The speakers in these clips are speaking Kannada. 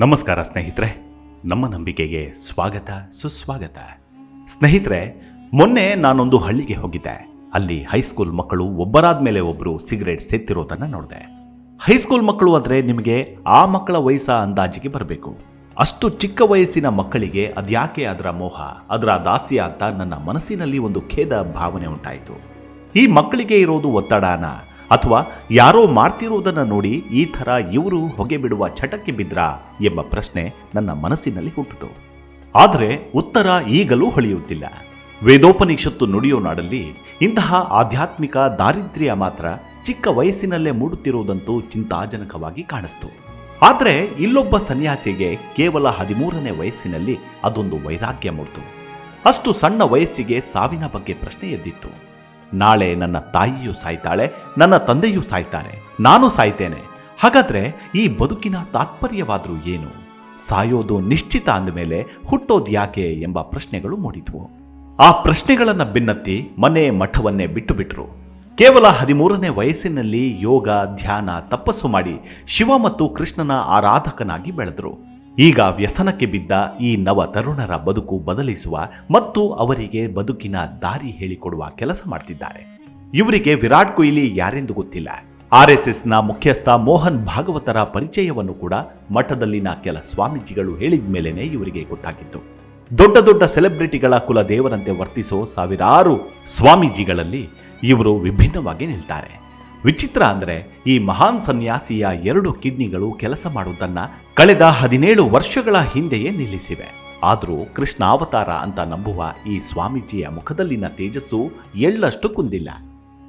ನಮಸ್ಕಾರ ಸ್ನೇಹಿತರೆ, ನಮ್ಮ ನಂಬಿಕೆಗೆ ಸ್ವಾಗತ, ಸುಸ್ವಾಗತ. ಸ್ನೇಹಿತರೆ, ಮೊನ್ನೆ ನಾನೊಂದು ಹಳ್ಳಿಗೆ ಹೋಗಿದ್ದೆ. ಅಲ್ಲಿ ಹೈಸ್ಕೂಲ್ ಮಕ್ಕಳು ಒಬ್ಬರಾದ ಮೇಲೆ ಒಬ್ಬರು ಸಿಗರೇಟ್ ಸೇತಿರೋದನ್ನು ನೋಡಿದೆ. ಹೈಸ್ಕೂಲ್ ಮಕ್ಕಳು ಅಂದರೆ ನಿಮಗೆ ಆ ಮಕ್ಕಳ ವಯಸ್ಸ ಅಂದಾಜಿಗೆ ಬರಬೇಕು. ಅಷ್ಟು ಚಿಕ್ಕ ವಯಸ್ಸಿನ ಮಕ್ಕಳಿಗೆ ಅದ್ಯಾಕೆ ಅದರ ಮೋಹ, ಅದರ ದಾಸ್ಯ ಅಂತ ನನ್ನ ಮನಸ್ಸಿನಲ್ಲಿ ಒಂದು ಖೇದ ಭಾವನೆ ಉಂಟಾಯಿತು. ಈ ಮಕ್ಕಳಿಗೆ ಇರೋದು ಒತ್ತಡನ ಅಥವಾ ಯಾರೋ ಮಾಡ್ತಿರುವುದನ್ನು ನೋಡಿ ಈ ಥರ ಇವರು ಹೊಗೆ ಬಿಡುವ ಚಟಕ್ಕೆ ಬಿದ್ರಾ ಎಂಬ ಪ್ರಶ್ನೆ ನನ್ನ ಮನಸ್ಸಿನಲ್ಲಿ ಹುಟ್ಟಿತು. ಆದರೆ ಉತ್ತರ ಈಗಲೂ ಹೊಳೆಯುತ್ತಿಲ್ಲ. ವೇದೋಪನಿಷತ್ತು ನುಡಿಯೋ ನಾಡಲ್ಲಿ ಇಂತಹ ಆಧ್ಯಾತ್ಮಿಕ ದಾರಿದ್ರ್ಯ ಮಾತ್ರ ಚಿಕ್ಕ ವಯಸ್ಸಿನಲ್ಲೇ ಮೂಡುತ್ತಿರುವುದಂತೂ ಚಿಂತಾಜನಕವಾಗಿ ಕಾಣಿಸ್ತು. ಆದರೆ ಇಲ್ಲೊಬ್ಬ ಸನ್ಯಾಸಿಗೆ ಕೇವಲ ಹದಿಮೂರನೇ ವಯಸ್ಸಿನಲ್ಲಿ ಅದೊಂದು ವೈರಾಗ್ಯ ಮೂಡ್ತು. ಅಷ್ಟು ಸಣ್ಣ ವಯಸ್ಸಿಗೆ ಸಾವಿನ ಬಗ್ಗೆ ಪ್ರಶ್ನೆ ಎದ್ದಿತ್ತು. ನಾಳೆ ನನ್ನ ತಾಯಿಯೂ ಸಾಯ್ತಾಳೆ, ನನ್ನ ತಂದೆಯೂ ಸಾಯ್ತಾರೆ, ನಾನು ಸಾಯ್ತೇನೆ. ಹಾಗಾದ್ರೆ ಈ ಬದುಕಿನ ತಾತ್ಪರ್ಯವಾದರೂ ಏನು? ಸಾಯೋದು ನಿಶ್ಚಿತ ಅಂದಮೇಲೆ ಹುಟ್ಟೋದು ಯಾಕೆ ಎಂಬ ಪ್ರಶ್ನೆಗಳು ಮೂಡಿದ್ವು. ಆ ಪ್ರಶ್ನೆಗಳನ್ನು ಬೆನ್ನತ್ತಿ ಮನೆ ಮಠವನ್ನೇ ಬಿಟ್ಟು ಬಿಟ್ರು ಕೇವಲ ಹದಿಮೂರನೇ ವಯಸ್ಸಿನಲ್ಲಿ ಯೋಗ, ಧ್ಯಾನ ತಪಸ್ಸು ಮಾಡಿ ಶಿವ ಮತ್ತು ಕೃಷ್ಣನ ಆರಾಧಕನಾಗಿ ಬೆಳೆದರು. ಈಗ ವ್ಯಸನಕ್ಕೆ ಬಿದ್ದ ಈ ನವ ತರುಣರ ಬದುಕು ಬದಲಿಸುವ ಮತ್ತು ಅವರಿಗೆ ಬದುಕಿನ ದಾರಿ ಹೇಳಿಕೊಡುವ ಕೆಲಸ ಮಾಡ್ತಿದ್ದಾರೆ. ಇವರಿಗೆ ವಿರಾಟ್ ಕೊಹ್ಲಿ ಯಾರೆಂದು ಗೊತ್ತಿಲ್ಲ. ಆರ್ನ ಮುಖ್ಯಸ್ಥ ಮೋಹನ್ ಭಾಗವತರ ಪರಿಚಯವನ್ನು ಕೂಡ ಮಠದಲ್ಲಿನ ಕೆಲ ಸ್ವಾಮೀಜಿಗಳು ಹೇಳಿದ ಮೇಲೇನೆ ಇವರಿಗೆ ಗೊತ್ತಾಗಿತ್ತು. ದೊಡ್ಡ ದೊಡ್ಡ ಸೆಲೆಬ್ರಿಟಿಗಳ ಕುಲ ದೇವರಂತೆ ವರ್ತಿಸೋ ಸಾವಿರಾರು ಸ್ವಾಮೀಜಿಗಳಲ್ಲಿ ಇವರು ವಿಭಿನ್ನವಾಗಿ ನಿಲ್ತಾರೆ. ವಿಚಿತ್ರ ಅಂದರೆ ಈ ಮಹಾನ್ ಸನ್ಯಾಸಿಯ ಎರಡು ಕಿಡ್ನಿಗಳು ಕೆಲಸ ಮಾಡುವುದನ್ನ ಕಳೆದ ಹದಿನೇಳು ವರ್ಷಗಳ ಹಿಂದೆಯೇ ನಿಲ್ಲಿಸಿವೆ. ಆದರೂ ಕೃಷ್ಣಾವತಾರ ಅಂತ ನಂಬುವ ಈ ಸ್ವಾಮೀಜಿಯ ಮುಖದಲ್ಲಿನ ತೇಜಸ್ಸು ಎಳ್ಳಷ್ಟು ಕುಂದಿಲ್ಲ.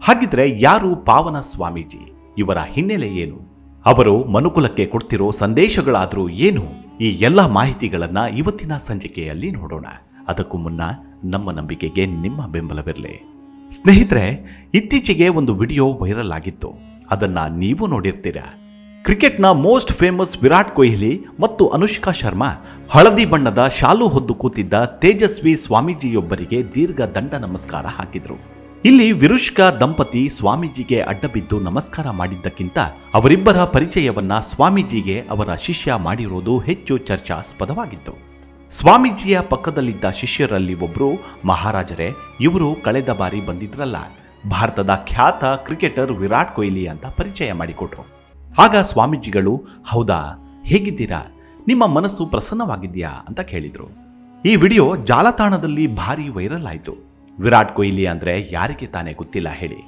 ಹಾಗಿದ್ರೆ ಯಾರು ಪಾವನ ಸ್ವಾಮೀಜಿ? ಇವರ ಹಿನ್ನೆಲೆ ಏನು? ಅವರು ಮನುಕುಲಕ್ಕೆ ಕೊಡ್ತಿರೋ ಸಂದೇಶಗಳಾದರೂ ಏನು? ಈ ಎಲ್ಲ ಮಾಹಿತಿಗಳನ್ನ ಇವತ್ತಿನ ಸಂಚಿಕೆಯಲ್ಲಿ ನೋಡೋಣ. ಅದಕ್ಕೂ ಮುನ್ನ ನಮ್ಮ ನಂಬಿಕೆಗೆ ನಿಮ್ಮ ಬೆಂಬಲವಿರಲಿ. ಸ್ನೇಹಿತರೆ, ಇತ್ತೀಚೆಗೆ ಒಂದು ವಿಡಿಯೋ ವೈರಲ್ ಆಗಿತ್ತು. ಅದನ್ನ ನೀವು ನೋಡಿರ್ತೀರಾ. ಕ್ರಿಕೆಟ್ನ ಮೋಸ್ಟ್ ಫೇಮಸ್ ವಿರಾಟ್ ಕೊಹ್ಲಿ ಮತ್ತು ಅನುಷ್ಕಾ ಶರ್ಮಾ ಹಳದಿ ಬಣ್ಣದ ಶಾಲು ಹೊದ್ದು ಕೂತಿದ್ದ ತೇಜಸ್ವಿ ಸ್ವಾಮೀಜಿಯೊಬ್ಬರಿಗೆ ದೀರ್ಘ ದಂಡ ನಮಸ್ಕಾರ ಹಾಕಿದ್ರು. ಇಲ್ಲಿ ವಿರುಷ್ಕಾ ದಂಪತಿ ಸ್ವಾಮೀಜಿಗೆ ಅಡ್ಡಬಿದ್ದು ನಮಸ್ಕಾರ ಮಾಡಿದ್ದಕ್ಕಿಂತ ಅವರಿಬ್ಬರ ಪರಿಚಯವನ್ನ ಸ್ವಾಮೀಜಿಗೆ ಅವರ ಶಿಷ್ಯ ಮಾಡಿರೋದು ಹೆಚ್ಚು ಚರ್ಚಾಸ್ಪದವಾಗಿತ್ತು. ಸ್ವಾಮೀಜಿಯ ಪಕ್ಕದಲ್ಲಿದ್ದ ಶಿಷ್ಯರಲ್ಲಿ ಒಬ್ಬರು ಮಹಾರಾಜರೇ, ಇವರು ಕಳೆದ ಬಾರಿ ಬಂದಿದ್ರಲ್ಲ. ಭಾರತದ ಖ್ಯಾತ ಕ್ರಿಕೆಟರ್ ವಿರಾಟ್ ಕೊಹ್ಲಿ ಅಂತ ಪರಿಚಯ ಮಾಡಿಕೊಟ್ರು. ಆಗ ಸ್ವಾಮೀಜಿಗಳು, ಹೌದಾ, ಹೇಗಿದ್ದೀರಾ? ನಿಮ್ಮ ಮನಸ್ಸು ಪ್ರಸನ್ನವಾಗಿದೆಯಾ ಅಂತ ಕೇಳಿದರು. ಈ ವಿಡಿಯೋ ಜಾಲತಾಣದಲ್ಲಿ ಭಾರಿ ವೈರಲ್ ಆಯಿತು. ವಿರಾಟ್ ಕೊಹ್ಲಿ ಅಂದ್ರೆ ಯಾರಿಗೆ ತಾನೇ ಗೊತ್ತಿಲ್ಲ ಹೇಳಿ.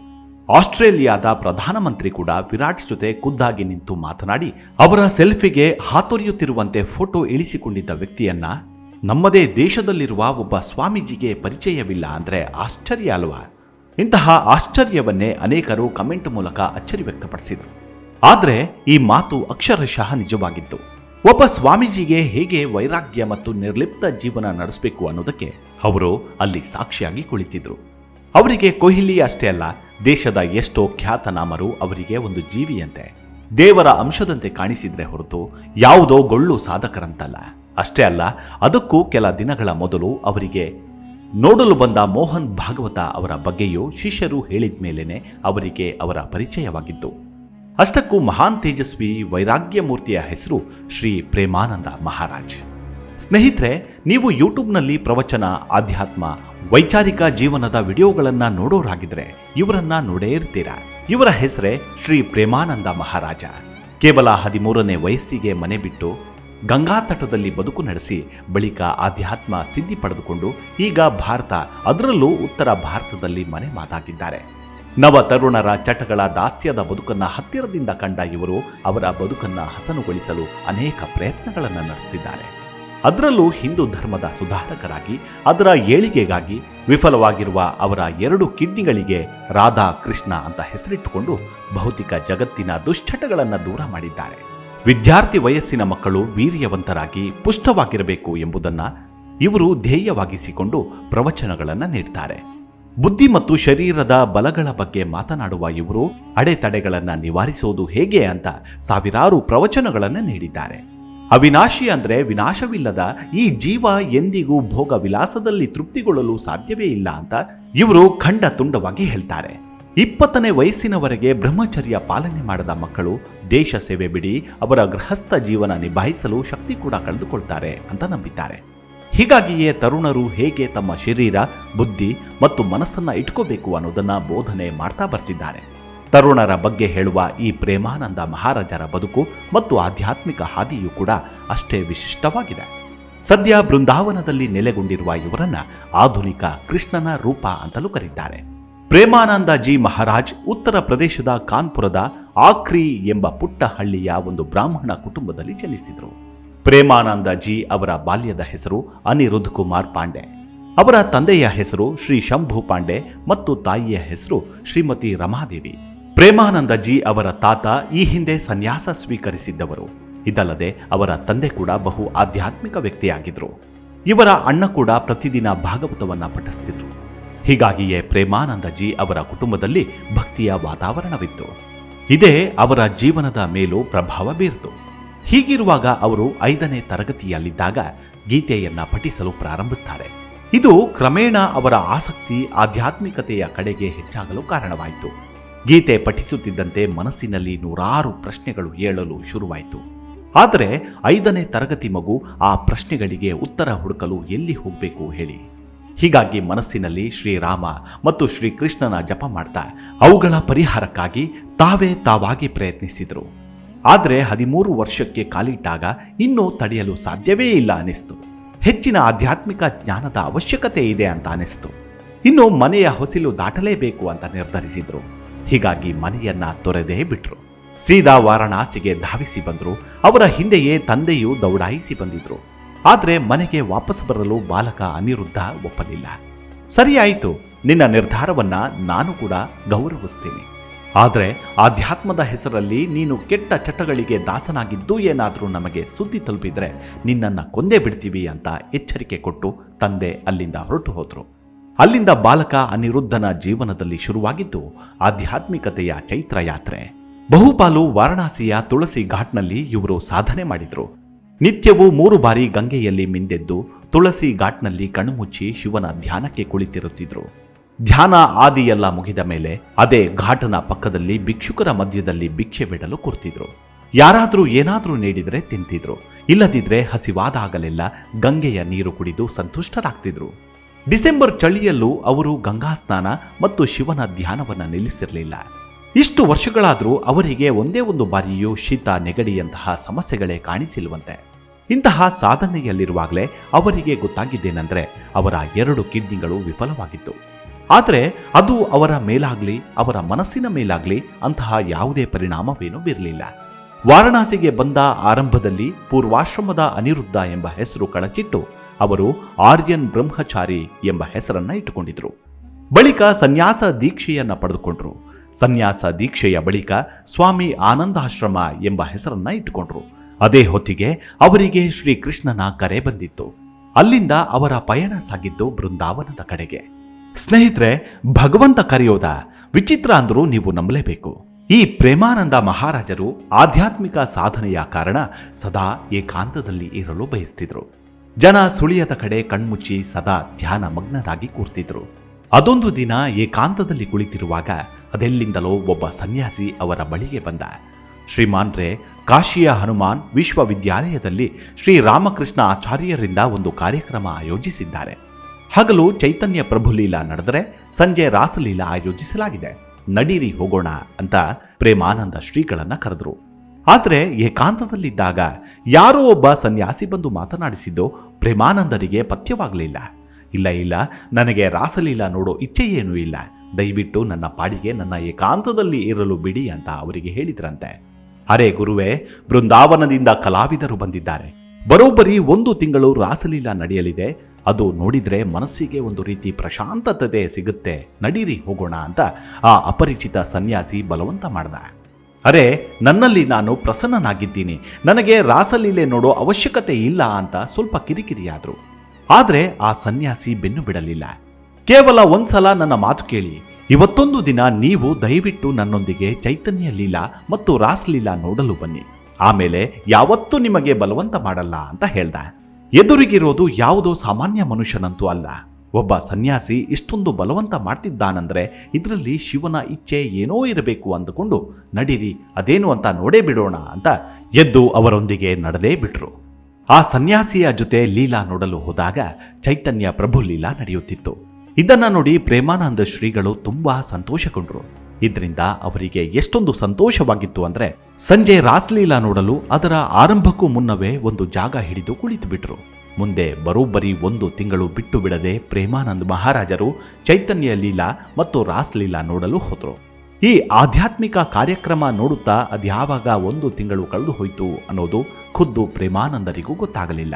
ಆಸ್ಟ್ರೇಲಿಯಾದ ಪ್ರಧಾನಮಂತ್ರಿ ಕೂಡ ವಿರಾಟ್ ಜೊತೆ ಖುದ್ದಾಗಿ ನಿಂತು ಮಾತನಾಡಿ, ಅವರ ಸೆಲ್ಫಿಗೆ ಹಾತೊರೆಯುತ್ತಿರುವಂತೆ ಫೋಟೋ ಇಳಿಸಿಕೊಂಡಿದ್ದ ವ್ಯಕ್ತಿಯನ್ನ ನಮ್ಮದೇ ದೇಶದಲ್ಲಿರುವ ಒಬ್ಬ ಸ್ವಾಮೀಜಿಗೆ ಪರಿಚಯವಿಲ್ಲ ಅಂದ್ರೆ ಆಶ್ಚರ್ಯ ಅಲ್ವಾ? ಇಂತಹ ಆಶ್ಚರ್ಯವನ್ನೇ ಅನೇಕರು ಕಮೆಂಟ್ ಮೂಲಕ ಅಚ್ಚರಿ ವ್ಯಕ್ತಪಡಿಸಿದರು. ಆದರೆ ಈ ಮಾತು ಅಕ್ಷರಶಃ ನಿಜವಾಗಿತ್ತು. ಒಬ್ಬ ಸ್ವಾಮೀಜಿಗೆ ಹೇಗೆ ವೈರಾಗ್ಯ ಮತ್ತು ನಿರ್ಲಿಪ್ತ ಜೀವನ ನಡೆಸಬೇಕು ಅನ್ನೋದಕ್ಕೆ ಅವರು ಅಲ್ಲಿ ಸಾಕ್ಷಿಯಾಗಿ ಕುಳಿತಿದ್ರು. ಅವರಿಗೆ ಕೊಹ್ಲಿ ಅಷ್ಟೇ ಅಲ್ಲ, ದೇಶದ ಎಷ್ಟೋ ಖ್ಯಾತನಾಮರು ಅವರಿಗೆ ಒಂದು ಜೀವಿಯಂತೆ. ದೇವರ ಅಂಶದಂತೆ ಕಾಣಿಸಿದ್ರೆ ಹೊರತು ಯಾವುದೋ ಗೊಳ್ಳು ಸಾಧಕರಂತಲ್ಲ. ಅಷ್ಟೇ ಅಲ್ಲ, ಅದಕ್ಕೂ ಕೆಲ ದಿನಗಳ ಮೊದಲು ಅವರಿಗೆ ನೋಡಲು ಬಂದ ಮೋಹನ್ ಭಾಗವತ ಅವರ ಬಗ್ಗೆಯೂ ಶಿಷ್ಯರು ಹೇಳಿದ ಮೇಲೇನೆ ಅವರಿಗೆ ಅವರ ಪರಿಚಯವಾಗಿತ್ತು. ಅಷ್ಟಕ್ಕೂ ಮಹಾನ್ ತೇಜಸ್ವಿ ವೈರಾಗ್ಯ ಮೂರ್ತಿಯ ಹೆಸರು ಶ್ರೀ ಪ್ರೇಮಾನಂದ ಮಹಾರಾಜ್. ಸ್ನೇಹಿತರೆ, ನೀವು ಯೂಟ್ಯೂಬ್ನಲ್ಲಿ ಪ್ರವಚನ, ಆಧ್ಯಾತ್ಮ, ವೈಚಾರಿಕ ಜೀವನದ ವಿಡಿಯೋಗಳನ್ನ ನೋಡೋರಾಗಿದ್ರೆ ಇವರನ್ನ ನೋಡೇ ಇರ್ತೀರಾ? ಇವರ ಹೆಸರೇ ಶ್ರೀ ಪ್ರೇಮಾನಂದ ಮಹಾರಾಜ. ಕೇವಲ ಹದಿಮೂರನೇ ವಯಸ್ಸಿಗೆ ಮನೆ ಬಿಟ್ಟು ಗಂಗಾ ತಟದಲ್ಲಿ ಬದುಕು ನಡೆಸಿ ಬಳಿಕ ಆಧ್ಯಾತ್ಮ ಸಿದ್ಧಿ ಪಡೆದುಕೊಂಡು ಈಗ ಭಾರತ ಅದರಲ್ಲೂ ಉತ್ತರ ಭಾರತದಲ್ಲಿ ಮನೆ ಮಾತಾಗಿದ್ದಾರೆ. ನವ ತರುಣರ ಚಟಗಳ ದಾಸ್ಯದ ಬದುಕನ್ನ ಹತ್ತಿರದಿಂದ ಕಂಡ ಇವರು ಅವರ ಬದುಕನ್ನ ಹಸನುಗೊಳಿಸಲು ಅನೇಕ ಪ್ರಯತ್ನಗಳನ್ನು ನಡೆಸುತ್ತಿದ್ದಾರೆ ಅದರಲ್ಲೂ ಹಿಂದೂ ಧರ್ಮದ ಸುಧಾರಕರಾಗಿ, ಅದರ ಏಳಿಗೆಗಾಗಿ ವಿಫಲವಾಗಿರುವ ಅವರ ಎರಡು ಕಿಡ್ನಿಗಳಿಗೆ ರಾಧಾ ಕೃಷ್ಣ ಅಂತ ಹೆಸರಿಟ್ಟುಕೊಂಡು ಭೌತಿಕ ಜಗತ್ತಿನ ದುಶ್ಚಟಗಳನ್ನು ದೂರ ಮಾಡಿದ್ದಾರೆ. ವಿದ್ಯಾರ್ಥಿ ವಯಸ್ಸಿನ ಮಕ್ಕಳು ವೀರ್ಯವಂತರಾಗಿ ಪುಷ್ಟವಾಗಿರಬೇಕು ಎಂಬುದನ್ನ ಇವರು ಧ್ಯೇಯವಾಗಿಸಿಕೊಂಡು ಪ್ರವಚನಗಳನ್ನು ನೀಡ್ತಾರೆ. ಬುದ್ಧಿ ಮತ್ತು ಶರೀರದ ಬಲಗಳ ಬಗ್ಗೆ ಮಾತನಾಡುವ ಇವರು ಅಡೆತಡೆಗಳನ್ನು ನಿವಾರಿಸೋದು ಹೇಗೆ ಅಂತ ಸಾವಿರಾರು ಪ್ರವಚನಗಳನ್ನು ನೀಡಿದ್ದಾರೆ. ಅವಿನಾಶಿ ಅಂದರೆ ವಿನಾಶವಿಲ್ಲದ ಈ ಜೀವ ಎಂದಿಗೂ ಭೋಗ ವಿಲಾಸದಲ್ಲಿ ತೃಪ್ತಿಗೊಳ್ಳಲು ಸಾಧ್ಯವೇ ಇಲ್ಲ ಅಂತ ಇವರು ಖಂಡ ತುಂಡವಾಗಿ ಹೇಳ್ತಾರೆ. ಇಪ್ಪತ್ತನೇ ವಯಸ್ಸಿನವರೆಗೆ ಬ್ರಹ್ಮಚರ್ಯ ಪಾಲನೆ ಮಾಡದ ಮಕ್ಕಳು ದೇಶ ಸೇವೆ ಬಿಡಿ, ಅವರ ಗೃಹಸ್ಥ ಜೀವನ ನಿಭಾಯಿಸಲು ಶಕ್ತಿ ಕೂಡ ಕಳೆದುಕೊಳ್ತಾರೆ ಅಂತ ನಂಬಿದ್ದಾರೆ. ಹೀಗಾಗಿಯೇ ತರುಣರು ಹೇಗೆ ತಮ್ಮ ಶರೀರ, ಬುದ್ಧಿ ಮತ್ತು ಮನಸ್ಸನ್ನು ಇಟ್ಕೋಬೇಕು ಅನ್ನೋದನ್ನ ಬೋಧನೆ ಮಾಡ್ತಾ ಬರ್ತಿದ್ದಾರೆ. ತರುಣರ ಬಗ್ಗೆ ಹೇಳುವ ಈ ಪ್ರೇಮಾನಂದ ಮಹಾರಾಜರ ಬದುಕು ಮತ್ತು ಆಧ್ಯಾತ್ಮಿಕ ಹಾದಿಯೂ ಕೂಡ ಅಷ್ಟೇ ವಿಶಿಷ್ಟವಾಗಿದೆ. ಸದ್ಯ ಬೃಂದಾವನದಲ್ಲಿ ನೆಲೆಗೊಂಡಿರುವ ಇವರನ್ನ ಆಧುನಿಕ ಕೃಷ್ಣನ ರೂಪ ಅಂತಲೂ ಕರೀತಾರೆ. ಪ್ರೇಮಾನಂದ ಜಿ ಮಹಾರಾಜ್ ಉತ್ತರ ಪ್ರದೇಶದ ಕಾನ್ಪುರದ ಆಕ್ರಿ ಎಂಬ ಪುಟ್ಟ ಹಳ್ಳಿಯ ಒಂದು ಬ್ರಾಹ್ಮಣ ಕುಟುಂಬದಲ್ಲಿ ಜನಿಸಿದರು. ಪ್ರೇಮಾನಂದ ಜಿ ಅವರ ಬಾಲ್ಯದ ಹೆಸರು ಅನಿರುದ್ಧ ಕುಮಾರ್ ಪಾಂಡೆ. ಅವರ ತಂದೆಯ ಹೆಸರು ಶ್ರೀ ಶಂಭು ಪಾಂಡೆ ಮತ್ತು ತಾಯಿಯ ಹೆಸರು ಶ್ರೀಮತಿ ರಮಾದೇವಿ. ಪ್ರೇಮಾನಂದ ಜಿ ಅವರ ತಾತ ಈ ಹಿಂದೆ ಸನ್ಯಾಸ ಸ್ವೀಕರಿಸಿದ್ದವರು. ಇದಲ್ಲದೆ ಅವರ ತಂದೆ ಕೂಡ ಬಹು ಆಧ್ಯಾತ್ಮಿಕ ವ್ಯಕ್ತಿಯಾಗಿದ್ರು ಇವರ ಅಣ್ಣ ಕೂಡ ಪ್ರತಿದಿನ ಭಾಗವತವನ್ನ ಪಠಿಸ್ತಿದ್ರು. ಹೀಗಾಗಿಯೇ ಪ್ರೇಮಾನಂದಜಿ ಅವರ ಕುಟುಂಬದಲ್ಲಿ ಭಕ್ತಿಯ ವಾತಾವರಣವಿತ್ತು. ಇದೇ ಅವರ ಜೀವನದ ಮೇಲೂ ಪ್ರಭಾವ ಬೀರಿತು. ಹೀಗಿರುವಾಗ ಅವರು ಐದನೇ ತರಗತಿಯಲ್ಲಿದ್ದಾಗ ಗೀತೆಯನ್ನ ಪಠಿಸಲು ಪ್ರಾರಂಭಿಸ್ತಾರೆ. ಇದು ಕ್ರಮೇಣ ಅವರ ಆಸಕ್ತಿ ಆಧ್ಯಾತ್ಮಿಕತೆಯ ಕಡೆಗೆ ಹೆಚ್ಚಾಗಲು ಕಾರಣವಾಯಿತು. ಗೀತೆ ಪಠಿಸುತ್ತಿದ್ದಂತೆ ಮನಸ್ಸಿನಲ್ಲಿ ನೂರಾರು ಪ್ರಶ್ನೆಗಳು ಏಳಲು ಶುರುವಾಯಿತು. ಆದರೆ ಐದನೇ ತರಗತಿ ಮಗು ಆ ಪ್ರಶ್ನೆಗಳಿಗೆ ಉತ್ತರ ಹುಡುಕಲು ಎಲ್ಲಿ ಹೋಗಬೇಕು ಹೇಳಿ. ಹೀಗಾಗಿ ಮನಸ್ಸಿನಲ್ಲಿ ಶ್ರೀರಾಮ ಮತ್ತು ಶ್ರೀಕೃಷ್ಣನ ಜಪ ಮಾಡ್ತಾ ಅವುಗಳ ಪರಿಹಾರಕ್ಕಾಗಿ ತಾವೇ ತಾವಾಗಿ ಪ್ರಯತ್ನಿಸಿದರು. ಆದರೆ ಹದಿಮೂರು ವರ್ಷಕ್ಕೆ ಕಾಲಿಟ್ಟಾಗ ಇನ್ನೂ ತಡೆಯಲು ಸಾಧ್ಯವೇ ಇಲ್ಲ ಅನಿಸ್ತು ಹೆಚ್ಚಿನ ಆಧ್ಯಾತ್ಮಿಕ ಜ್ಞಾನದ ಅವಶ್ಯಕತೆ ಇದೆ ಅಂತ ಅನಿಸ್ತು ಇನ್ನು ಮನೆಯ ಹೊಸಿಲು ದಾಟಲೇಬೇಕು ಅಂತ ನಿರ್ಧರಿಸಿದ್ರು. ಹೀಗಾಗಿ ಮನೆಯನ್ನ ತೊರೆದೇ ಬಿಟ್ರು. ಸೀದಾ ವಾರಣಾಸಿಗೆ ಧಾವಿಸಿ ಬಂದರು. ಅವರ ಹಿಂದೆಯೇ ತಂದೆಯು ದೌಡಾಯಿಸಿ ಬಂದಿದ್ರು. ಆದರೆ ಮನೆಗೆ ವಾಪಸ್ ಬರಲು ಬಾಲಕ ಅನಿರುದ್ಧ ಒಪ್ಪಲಿಲ್ಲ. ಸರಿಯಾಯಿತು ನಿನ್ನ ನಿರ್ಧಾರವನ್ನ ನಾನು ಕೂಡ ಗೌರವಿಸ್ತೀನಿ. ಆದರೆ ಆಧ್ಯಾತ್ಮದ ಹೆಸರಲ್ಲಿ ನೀನು ಕೆಟ್ಟ ಚಟಗಳಿಗೆ ದಾಸನಾಗಿದ್ದು ಏನಾದರೂ ನಮಗೆ ಸುದ್ದಿ ತಲುಪಿದ್ರೆ ನಿನ್ನನ್ನು ಕೊಂದೇ ಬಿಡ್ತೀವಿ ಅಂತ ಎಚ್ಚರಿಕೆ ಕೊಟ್ಟು ತಂದೆ ಅಲ್ಲಿಂದ ಹೊರಟು ಹೋದರು. ಅಲ್ಲಿಂದ ಬಾಲಕ ಅನಿರುದ್ಧನ ಜೀವನದಲ್ಲಿ ಶುರುವಾಗಿದ್ದು ಆಧ್ಯಾತ್ಮಿಕತೆಯ ಚೈತ್ರ ಯಾತ್ರೆ. ಬಹುಪಾಲು ವಾರಣಾಸಿಯ ತುಳಸಿ ಘಾಟ್ನಲ್ಲಿ ಇವರು ಸಾಧನೆ ಮಾಡಿದ್ರು. ನಿತ್ಯವೂ ಮೂರು ಬಾರಿ ಗಂಗೆಯಲ್ಲಿ ಮಿಂದೆದ್ದು ತುಳಸಿ ಘಾಟ್ನಲ್ಲಿ ಕಣ್ಮುಚ್ಚಿ ಶಿವನ ಧ್ಯಾನಕ್ಕೆ ಕುಳಿತಿರುತ್ತಿದ್ರು. ಧ್ಯಾನ ಆದಿಯೆಲ್ಲ ಮುಗಿದ ಮೇಲೆ ಅದೇ ಘಾಟನ ಪಕ್ಕದಲ್ಲಿ ಭಿಕ್ಷುಕರ ಮಧ್ಯದಲ್ಲಿ ಭಿಕ್ಷೆ ಬಿಡಲು ಕೂರ್ತಿದ್ರು. ಯಾರಾದರೂ ಏನಾದರೂ ನೀಡಿದರೆ ತಿಂತಿದ್ರು. ಇಲ್ಲದಿದ್ರೆ ಹಸಿವಾದಾಗಲೆಲ್ಲ ಗಂಗೆಯ ನೀರು ಕುಡಿದು ಸಂತುಷ್ಟರಾಗ್ತಿದ್ರು. ಡಿಸೆಂಬರ್ ಚಳಿಯಲ್ಲೂ ಅವರು ಗಂಗಾ ಸ್ನಾನ ಮತ್ತು ಶಿವನ ಧ್ಯಾನವನ್ನು ನಿಲ್ಲಿಸಿರಲಿಲ್ಲ. ಇಷ್ಟು ವರ್ಷಗಳಾದರೂ ಅವರಿಗೆ ಒಂದೇ ಒಂದು ಬಾರಿಯೂ ಶೀತ, ನೆಗಡಿಯಂತಹ ಸಮಸ್ಯೆಗಳೇ ಕಾಣಿಸಿಲ್ವಂತೆ. ಇಂತಹ ಸಾಧನೆಯಲ್ಲಿರುವಾಗಲೇ ಅವರಿಗೆ ಗೊತ್ತಾಗಿದ್ದೇನೆಂದರೆ ಅವರ ಎರಡು ಕಿಡ್ನಿಗಳು ವಿಫಲವಾಗಿತ್ತು. ಆದರೆ ಅದು ಅವರ ಮೇಲಾಗಲಿ, ಅವರ ಮನಸ್ಸಿನ ಮೇಲಾಗಲಿ ಅಂತಹ ಯಾವುದೇ ಪರಿಣಾಮವೇನೂ ಬೀರಲಿಲ್ಲ. ವಾರಣಾಸಿಗೆ ಬಂದ ಆರಂಭದಲ್ಲಿ ಪೂರ್ವಾಶ್ರಮದ ಅನಿರುದ್ಧ ಎಂಬ ಹೆಸರು ಕಳಚಿಟ್ಟು ಅವರು ಆರ್ಯನ್ ಬ್ರಹ್ಮಚಾರಿ ಎಂಬ ಹೆಸರನ್ನ ಇಟ್ಟುಕೊಂಡಿದ್ರು. ಬಳಿಕ ಸನ್ಯಾಸ ದೀಕ್ಷೆಯನ್ನ ಪಡೆದುಕೊಂಡ್ರು. ಸನ್ಯಾಸ ದೀಕ್ಷೆಯ ಬಳಿಕ ಸ್ವಾಮಿ ಆನಂದಾಶ್ರಮ ಎಂಬ ಹೆಸರನ್ನ ಇಟ್ಟುಕೊಂಡ್ರು. ಅದೇ ಹೊತ್ತಿಗೆ ಅವರಿಗೆ ಶ್ರೀಕೃಷ್ಣನ ಕರೆ ಬಂದಿತ್ತು. ಅಲ್ಲಿಂದ ಅವರ ಪಯಣ ಸಾಗಿದ್ದು ಬೃಂದಾವನದ ಕಡೆಗೆ. ಸ್ನೇಹಿತರೆ, ಭಗವಂತ ಕರೆಯೋದ ವಿಚಿತ್ರ ಅಂದರೂ ನೀವು ನಂಬಲೇಬೇಕು. ಈ ಪ್ರೇಮಾನಂದ ಮಹಾರಾಜರು ಆಧ್ಯಾತ್ಮಿಕ ಸಾಧನೆಯ ಕಾರಣ ಸದಾ ಏಕಾಂತದಲ್ಲಿ ಇರಲು ಬಯಸ್ತಿದ್ರು. ಜನ ಸುಳಿಯದ ಕಡೆ ಕಣ್ಮುಚ್ಚಿ ಸದಾ ಧ್ಯಾನ ಮಗ್ನರಾಗಿ ಕೂರ್ತಿದ್ರು. ಅದೊಂದು ದಿನ ಏಕಾಂತದಲ್ಲಿ ಕುಳಿತಿರುವಾಗ ಅದೆಲ್ಲಿಂದಲೋ ಒಬ್ಬ ಸನ್ಯಾಸಿ ಅವರ ಬಳಿಗೆ ಬಂದ. ಶ್ರೀಮಾನ್ರೇ, ಕಾಶಿಯ ಹನುಮಾನ್ ವಿಶ್ವವಿದ್ಯಾಲಯದಲ್ಲಿ ಶ್ರೀರಾಮಕೃಷ್ಣ ಆಚಾರ್ಯರಿಂದ ಒಂದು ಕಾರ್ಯಕ್ರಮ ಆಯೋಜಿಸಿದ್ದಾರೆ. ಹಗಲು ಚೈತನ್ಯ ಪ್ರಭುಲೀಲಾ ನಡೆದರೆ ಸಂಜೆ ರಾಸಲೀಲಾ ಆಯೋಜಿಸಲಾಗಿದೆ. ನಡೀರಿ ಹೋಗೋಣ ಅಂತ ಪ್ರೇಮಾನಂದ ಶ್ರೀಗಳನ್ನ ಕರೆದ್ರು. ಆದರೆ ಏಕಾಂತದಲ್ಲಿದ್ದಾಗ ಯಾರೋ ಒಬ್ಬ ಸನ್ಯಾಸಿ ಬಂದು ಮಾತನಾಡಿಸಿದ್ದು ಪ್ರೇಮಾನಂದರಿಗೆ ಪಥ್ಯವಾಗಲಿಲ್ಲ. ಇಲ್ಲ ಇಲ್ಲ. ನನಗೆ ರಾಸಲೀಲಾ ನೋಡೋ ಇಚ್ಛೆ ಏನೂ ಇಲ್ಲ. ದಯವಿಟ್ಟು ನನ್ನ ಪಾಡಿಗೆ ನನ್ನ ಏಕಾಂತದಲ್ಲಿ ಇರಲು ಬಿಡಿ ಅಂತ ಅವರಿಗೆ ಹೇಳಿದ್ರಂತೆ. ಅರೆ ಗುರುವೇ, ಬೃಂದಾವನದಿಂದ ಕಲಾವಿದರು ಬಂದಿದ್ದಾರೆ. ಬರೋಬ್ಬರಿ ಒಂದು ತಿಂಗಳು ರಾಸಲೀಲಾ ನಡೆಯಲಿದೆ. ಅದು ನೋಡಿದ್ರೆ ಮನಸ್ಸಿಗೆ ಒಂದು ರೀತಿ ಪ್ರಶಾಂತತೆ ಸಿಗುತ್ತೆ. ನಡೀರಿ, ಹೋಗೋಣ ಅಂತ ಆ ಅಪರಿಚಿತ ಸನ್ಯಾಸಿ ಬಲವಂತ ಮಾಡ್ದ. ಅರೆ, ನನ್ನಲ್ಲಿ ನಾನು ಪ್ರಸನ್ನನಾಗಿದ್ದೀನಿ. ನನಗೆ ರಾಸಲೀಲೆ ನೋಡೋ ಅವಶ್ಯಕತೆ ಇಲ್ಲ ಅಂತ ಸ್ವಲ್ಪ ಕಿರಿಕಿರಿಯಾದ್ರು. ಆದರೆ ಆ ಸನ್ಯಾಸಿ ಬೆನ್ನು ಬಿಡಲಿಲ್ಲ. ಕೇವಲ ಒಂದ್ಸಲ ನನ್ನ ಮಾತು ಕೇಳಿ, ಇವತ್ತೊಂದು ದಿನ ನೀವು ದಯವಿಟ್ಟು ನನ್ನೊಂದಿಗೆ ಚೈತನ್ಯ ಲೀಲಾ ಮತ್ತು ರಾಸ್ಲೀಲಾ ನೋಡಲು ಬನ್ನಿ. ಆಮೇಲೆ ಯಾವತ್ತೂ ನಿಮಗೆ ಬಲವಂತ ಮಾಡಲ್ಲ ಅಂತ ಹೇಳ್ದ. ಎದುರಿಗಿರೋದು ಯಾವುದೋ ಸಾಮಾನ್ಯ ಮನುಷ್ಯನಂತೂ ಅಲ್ಲ. ಒಬ್ಬ ಸನ್ಯಾಸಿ ಇಷ್ಟೊಂದು ಬಲವಂತ ಮಾಡ್ತಿದ್ದಾನಂದ್ರೆ ಇದರಲ್ಲಿ ಶಿವನ ಇಚ್ಛೆ ಏನೋ ಇರಬೇಕು ಅಂದುಕೊಂಡು, ನಡೀರಿ, ಅದೇನು ಅಂತ ನೋಡೇ ಬಿಡೋಣ ಅಂತ ಎದ್ದು ಅವರೊಂದಿಗೆ ನಡೆದೇ ಬಿಟ್ರು. ಆ ಸನ್ಯಾಸಿಯ ಜೊತೆ ಲೀಲಾ ನೋಡಲು ಹೋದಾಗ ಚೈತನ್ಯ ಪ್ರಭು ಲೀಲಾ ನಡೆಯುತ್ತಿತ್ತು. ಇದನ್ನ ನೋಡಿ ಪ್ರೇಮಾನಂದ ಶ್ರೀಗಳು ತುಂಬಾ ಸಂತೋಷಗೊಂಡ್ರು. ಇದರಿಂದ ಅವರಿಗೆ ಎಷ್ಟೊಂದು ಸಂತೋಷವಾಗಿತ್ತು ಅಂದ್ರೆ ಸಂಜೆ ರಾಸ್ಲೀಲಾ ನೋಡಲು ಅದರ ಆರಂಭಕ್ಕೂ ಮುನ್ನವೇ ಒಂದು ಜಾಗ ಹಿಡಿದು ಕುಳಿತು ಬಿಟ್ರು. ಮುಂದೆ ಬರೋಬ್ಬರಿ ಒಂದು ತಿಂಗಳು ಬಿಟ್ಟು ಬಿಡದೆ ಪ್ರೇಮಾನಂದ್ ಮಹಾರಾಜರು ಚೈತನ್ಯ ಲೀಲಾ ಮತ್ತು ರಾಸ್ಲೀಲಾ ನೋಡಲು ಹೋದ್ರು. ಈ ಆಧ್ಯಾತ್ಮಿಕ ಕಾರ್ಯಕ್ರಮ ನೋಡುತ್ತಾ ಅದ್ಯಾವಾಗ ಒಂದು ತಿಂಗಳು ಕಳೆದು ಹೋಯಿತು ಅನ್ನೋದು ಖುದ್ದು ಪ್ರೇಮಾನಂದರಿಗೂ ಗೊತ್ತಾಗಲಿಲ್ಲ.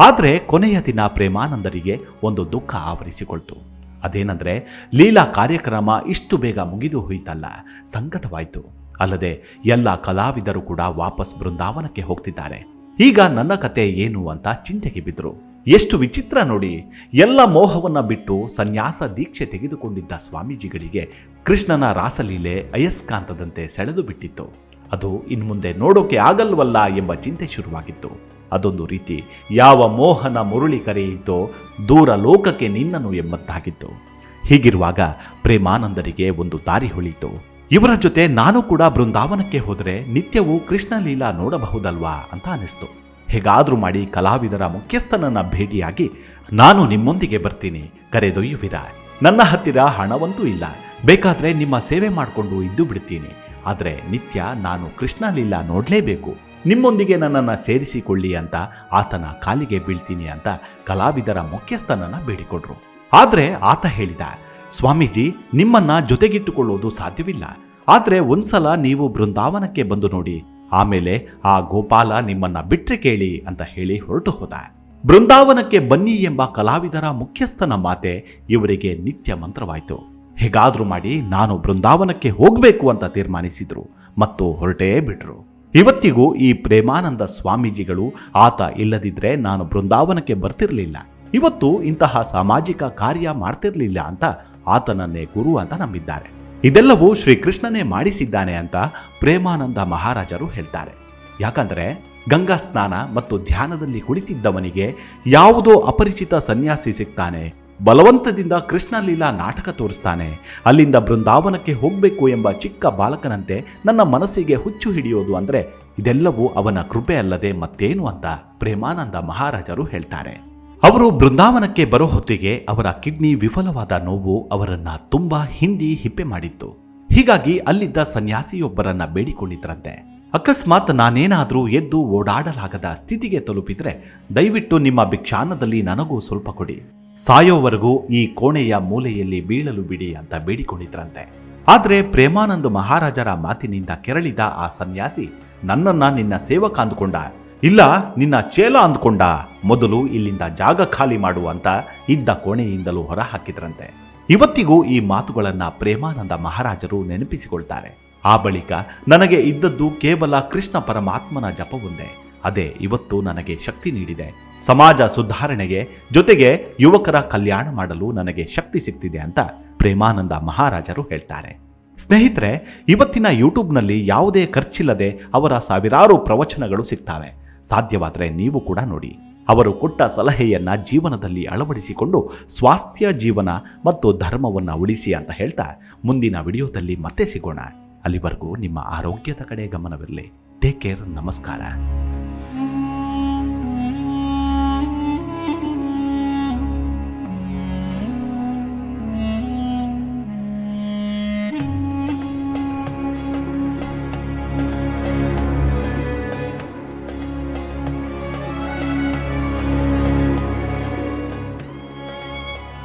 ಆದರೆ ಕೊನೆಯ ದಿನ ಪ್ರೇಮಾನಂದರಿಗೆ ಒಂದು ದುಃಖ ಆವರಿಸಿಕೊಳ್ತು. ಅದೇನೆಂದರೆ, ಲೀಲಾ ಕಾರ್ಯಕ್ರಮ ಇಷ್ಟು ಬೇಗ ಮುಗಿದು ಹೋಯ್ತಲ್ಲ, ಸಂಕಟವಾಯಿತು. ಅಲ್ಲದೆ ಎಲ್ಲ ಕಲಾವಿದರು ಕೂಡ ವಾಪಸ್ ಬೃಂದಾವನಕ್ಕೆ ಹೋಗ್ತಿದ್ದಾರೆ. ಈಗ ನನ್ನ ಕತೆ ಏನು ಅಂತ ಚಿಂತೆಗೆ ಬಿದ್ರು. ಎಷ್ಟು ವಿಚಿತ್ರ ನೋಡಿ. ಎಲ್ಲ ಮೋಹವನ್ನು ಬಿಟ್ಟು ಸನ್ಯಾಸ ದೀಕ್ಷೆ ತೆಗೆದುಕೊಂಡಿದ್ದ ಸ್ವಾಮೀಜಿಗಳಿಗೆ ಕೃಷ್ಣನ ರಾಸಲೀಲೆ ಅಯಸ್ಕಾಂತದಂತೆ ಸೆಳೆದು ಬಿಟ್ಟಿತ್ತು. ಅದು ಇನ್ಮುಂದೆ ನೋಡೋಕೆ ಆಗಲ್ವಲ್ಲ ಎಂಬ ಚಿಂತೆ ಶುರುವಾಗಿತ್ತು. ಅದೊಂದು ರೀತಿ ಯಾವ ಮೋಹನ ಮುರುಳಿ ಕರೆಯಿತೋ ದೂರ ಲೋಕಕ್ಕೆ ನಿನ್ನನು ಎಂಬಂತಾಗಿತ್ತು. ಹೀಗಿರುವಾಗ ಪ್ರೇಮಾನಂದರಿಗೆ ಒಂದು ದಾರಿ ಹೊಳಿತು. ಇವರ ಜೊತೆ ನಾನು ಕೂಡ ಬೃಂದಾವನಕ್ಕೆ ಹೋದರೆ ನಿತ್ಯವೂ ಕೃಷ್ಣ ಲೀಲಾ ನೋಡಬಹುದಲ್ವಾ ಅಂತ ಅನಿಸ್ತು ಹೇಗಾದ್ರೂ ಮಾಡಿ ಕಲಾವಿದರ ಮುಖ್ಯಸ್ಥನನ್ನ ಭೇಟಿಯಾಗಿ ನಾನು ನಿಮ್ಮೊಂದಿಗೆ ಬರ್ತೀನಿ ಕರೆದೊಯ್ಯುವಿರ ನನ್ನ ಹತ್ತಿರ ಹಣವಂತೂ ಇಲ್ಲ. ಬೇಕಾದರೆ ನಿಮ್ಮ ಸೇವೆ ಮಾಡಿಕೊಂಡು ಇದ್ದು ಬಿಡ್ತೀನಿ. ಆದರೆ ನಿತ್ಯ ನಾನು ಕೃಷ್ಣ ಲೀಲಾ ನೋಡಲೇಬೇಕು. ನಿಮ್ಮೊಂದಿಗೆ ನನ್ನನ್ನು ಸೇರಿಸಿಕೊಳ್ಳಿ ಅಂತ ಆತನ ಕಾಲಿಗೆ ಬೀಳ್ತೀನಿ ಅಂತ ಕಲಾವಿದರ ಮುಖ್ಯಸ್ಥನನ್ನ ಬೇಡಿಕೊಂಡ್ರು ಆದರೆ ಆತ ಹೇಳಿದ, ಸ್ವಾಮೀಜಿ, ನಿಮ್ಮನ್ನ ಜೊತೆಗಿಟ್ಟುಕೊಳ್ಳೋದು ಸಾಧ್ಯವಿಲ್ಲ. ಆದರೆ ಒಂದ್ಸಲ ನೀವು ಬೃಂದಾವನಕ್ಕೆ ಬಂದು ನೋಡಿ. ಆಮೇಲೆ ಆ ಗೋಪಾಲ ನಿಮ್ಮನ್ನ ಬಿಟ್ರೆ ಕೇಳಿ ಅಂತ ಹೇಳಿ ಹೊರಟು ಹೋದ. ಬೃಂದಾವನಕ್ಕೆ ಬನ್ನಿ ಎಂಬ ಕಲಾವಿದರ ಮುಖ್ಯಸ್ಥನ ಮಾತೆ ಇವರಿಗೆ ನಿತ್ಯ ಮಂತ್ರವಾಯಿತು. ಹೇಗಾದ್ರೂ ಮಾಡಿ ನಾನು ಬೃಂದಾವನಕ್ಕೆ ಹೋಗಬೇಕು ಅಂತ ತೀರ್ಮಾನಿಸಿದ್ರು ಮತ್ತು ಹೊರಟೇ ಬಿಟ್ರು. ಇವತ್ತಿಗೂ ಈ ಪ್ರೇಮಾನಂದ ಸ್ವಾಮೀಜಿಗಳು ಆತ ಇಲ್ಲದಿದ್ರೆ ನಾನು ಬೃಂದಾವನಕ್ಕೆ ಬರ್ತಿರಲಿಲ್ಲ. ಇವತ್ತು ಇಂತಹ ಸಾಮಾಜಿಕ ಕಾರ್ಯ ಮಾಡ್ತಿರ್ಲಿಲ್ಲ ಅಂತ ಆತನನ್ನೇ ಗುರು ಅಂತ ನಂಬಿದ್ದಾರೆ. ಇದೆಲ್ಲವೂ ಶ್ರೀಕೃಷ್ಣನೇ ಮಾಡಿಸಿದ್ದಾನೆ ಅಂತ ಪ್ರೇಮಾನಂದ ಮಹಾರಾಜರು ಹೇಳ್ತಾರೆ. ಯಾಕಂದರೆ ಗಂಗಾ ಸ್ನಾನ ಮತ್ತು ಧ್ಯಾನದಲ್ಲಿ ಕುಳಿತಿದ್ದವನಿಗೆ ಯಾವುದೋ ಅಪರಿಚಿತ ಸನ್ಯಾಸಿ ಸಿಗ್ತಾನೆ. ಬಲವಂತದಿಂದ ಕೃಷ್ಣ ಲೀಲಾ ನಾಟಕ ತೋರಿಸ್ತಾನೆ. ಅಲ್ಲಿಂದ ಬೃಂದಾವನಕ್ಕೆ ಹೋಗಬೇಕು ಎಂಬ ಚಿಕ್ಕ ಬಾಲಕನಂತೆ ನನ್ನ ಮನಸ್ಸಿಗೆ ಹುಚ್ಚು ಹಿಡಿಯೋದು ಅಂದರೆ ಇದೆಲ್ಲವೂ ಅವನ ಕೃಪೆ ಅಲ್ಲದೆ ಮತ್ತೇನು ಅಂತ ಪ್ರೇಮಾನಂದ ಮಹಾರಾಜರು ಹೇಳ್ತಾರೆ. ಅವರು ಬೃಂದಾವನಕ್ಕೆ ಬರೋ ಹೊತ್ತಿಗೆ ಅವರ ಕಿಡ್ನಿ ವಿಫಲವಾದ ನೋವು ಅವರನ್ನ ತುಂಬಾ ಹಿಂಡಿ ಹಿಪ್ಪೆ ಮಾಡಿತ್ತು. ಹೀಗಾಗಿ ಅಲ್ಲಿದ್ದ ಸನ್ಯಾಸಿಯೊಬ್ಬರನ್ನ ಬೇಡಿಕೊಂಡಿದ್ರಂತೆ. ಅಕಸ್ಮಾತ್ ನಾನೇನಾದರೂ ಎದ್ದು ಓಡಾಡಲಾಗದ ಸ್ಥಿತಿಗೆ ತಲುಪಿದ್ರೆ ದಯವಿಟ್ಟು ನಿಮ್ಮ ಭಿಕ್ಷಾನದಲ್ಲಿ ನನಗೂ ಸ್ವಲ್ಪ ಕೊಡಿ. ಸಾಯೋವರೆಗೂ ಈ ಕೋಣೆಯ ಮೂಲೆಯಲ್ಲಿ ಬೀಳಲು ಬಿಡಿ ಅಂತ ಬೇಡಿಕೊಂಡಿದ್ರಂತೆ. ಆದರೆ ಪ್ರೇಮಾನಂದ ಮಹಾರಾಜರ ಮಾತಿನಿಂದ ಕೆರಳಿದ ಆ ಸನ್ಯಾಸಿ ನನ್ನನ್ನ ನಿನ್ನ ಸೇವಕ ಅಂದುಕೊಂಡ ಇಲ್ಲ, ನಿನ್ನ ಚೇಲ ಅಂದ್ಕೊಂಡ. ಮೊದಲು ಇಲ್ಲಿಂದ ಜಾಗ ಖಾಲಿ ಮಾಡು ಅಂತ ಇದ್ದ ಕೋಣೆಯಿಂದಲೂ ಹೊರ ಹಾಕಿದ್ರಂತೆ ಇವತ್ತಿಗೂ ಈ ಮಾತುಗಳನ್ನ ಪ್ರೇಮಾನಂದ ಮಹಾರಾಜರು ನೆನಪಿಸಿಕೊಳ್ತಾರೆ. ಆ ಬಳಿಕ ನನಗೆ ಇದ್ದದ್ದು ಕೇವಲ ಕೃಷ್ಣ ಪರಮಾತ್ಮನ ಜಪವೊಂದೇ. ಅದೇ, ಇವತ್ತು ನನಗೆ ಶಕ್ತಿ ನೀಡಿದೆ. ಸಮಾಜ ಸುಧಾರಣೆಗೆ ಜೊತೆಗೆ ಯುವಕರ ಕಲ್ಯಾಣ ಮಾಡಲು ನನಗೆ ಶಕ್ತಿ ಸಿಗ್ತಿದೆ ಅಂತ ಪ್ರೇಮಾನಂದ ಮಹಾರಾಜರು ಹೇಳ್ತಾರೆ. ಸ್ನೇಹಿತರೆ, ಇವತ್ತಿನ ಯೂಟ್ಯೂಬ್ನಲ್ಲಿ ಯಾವುದೇ ಖರ್ಚಿಲ್ಲದೆ ಅವರ ಸಾವಿರಾರು ಪ್ರವಚನಗಳು ಸಿಗ್ತವೆ. ಸಾಧ್ಯವಾದರೆ ನೀವು ಕೂಡ ನೋಡಿ. ಅವರು ಕೊಟ್ಟ ಸಲಹೆಯನ್ನ ಜೀವನದಲ್ಲಿ ಅಳವಡಿಸಿಕೊಂಡು ಸ್ವಾಸ್ಥ್ಯ, ಜೀವನ ಮತ್ತು ಧರ್ಮವನ್ನು ಉಳಿಸಿ ಅಂತ ಹೇಳ್ತಾ ಮುಂದಿನ ವಿಡಿಯೋದಲ್ಲಿ ಮತ್ತೆ ಸಿಗೋಣ. ಅಲ್ಲಿವರೆಗೂ ನಿಮ್ಮ ಆರೋಗ್ಯದ ಕಡೆ ಗಮನವಿರಲಿ. ಟೇಕ್ ಕೇರ್ ನಮಸ್ಕಾರ.